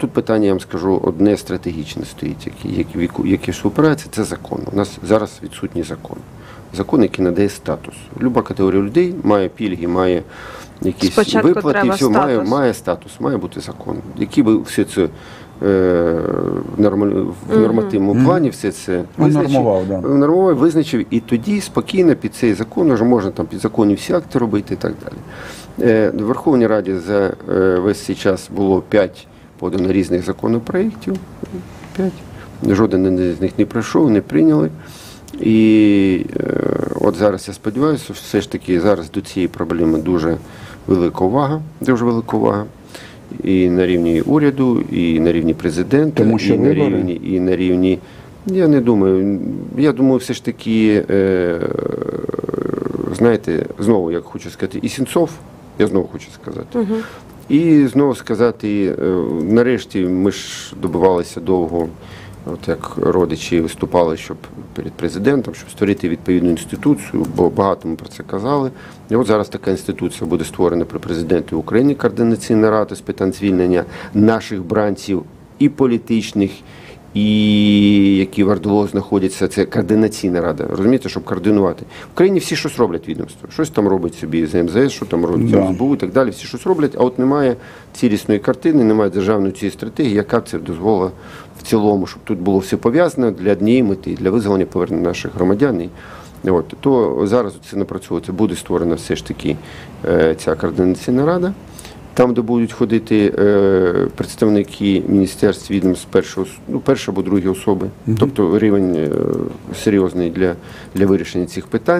Тут питання, я вам скажу, одне стратегічне стоїть, яке, яке, ж опирається, це закон. У нас зараз відсутній закон. Закон, який надає статус. Люба категорія людей має пільги, має якісь Спочатку виплати, все, має, статус. має статус, має бути закон. Який би все це е, в нормативному плані все це Унормував, да. Нормував, визначив, і тоді спокійно під цей закон вже можна там підзаконні всі акти робити і так далі. Е, В Верховній Раді за е, весь цей час було 5 подано різних законопроєктів. 5. Жоден з них не пройшов, не прийняли. І е, от зараз я сподіваюся, що все ж таки зараз до цієї проблеми дуже велика увага, дуже велика увага. І на рівні уряду, і на рівні президента, Тому що і на рівні, і на рівні. Я не думаю. Я думаю, все ж таки, е, знаєте, знову я хочу сказати, і Сінцов, я знову хочу сказати. І знову сказати, е, нарешті ми ж добивалися довго, от як родичі виступали, щоб перед президентом, щоб створити відповідну інституцію, бо багато ми про це казали. І от зараз така інституція буде створена при президенті України, координаційна рада з питань звільнення наших бранців і політичних, і які в РДЛО знаходяться, це координаційна рада. Розумієте, щоб координувати. В Україні всі щось роблять відомство. Щось там робить собі з МЗС, що там робить Да. СБУ і так далі. Всі щось роблять, а от немає цілісної картини, немає державної цієї стратегії, яка це дозволила в цілому, щоб тут було все пов'язано для однієї мети, для визволення повернення наших громадян. І, От, то зараз це напрацьовується, буде створена все ж таки е, ця координаційна рада. Там, де будуть ходити е, представники міністерств відомств першого с- ну, першої або другої особи, тобто рівень е, серйозний для, для вирішення цих питань.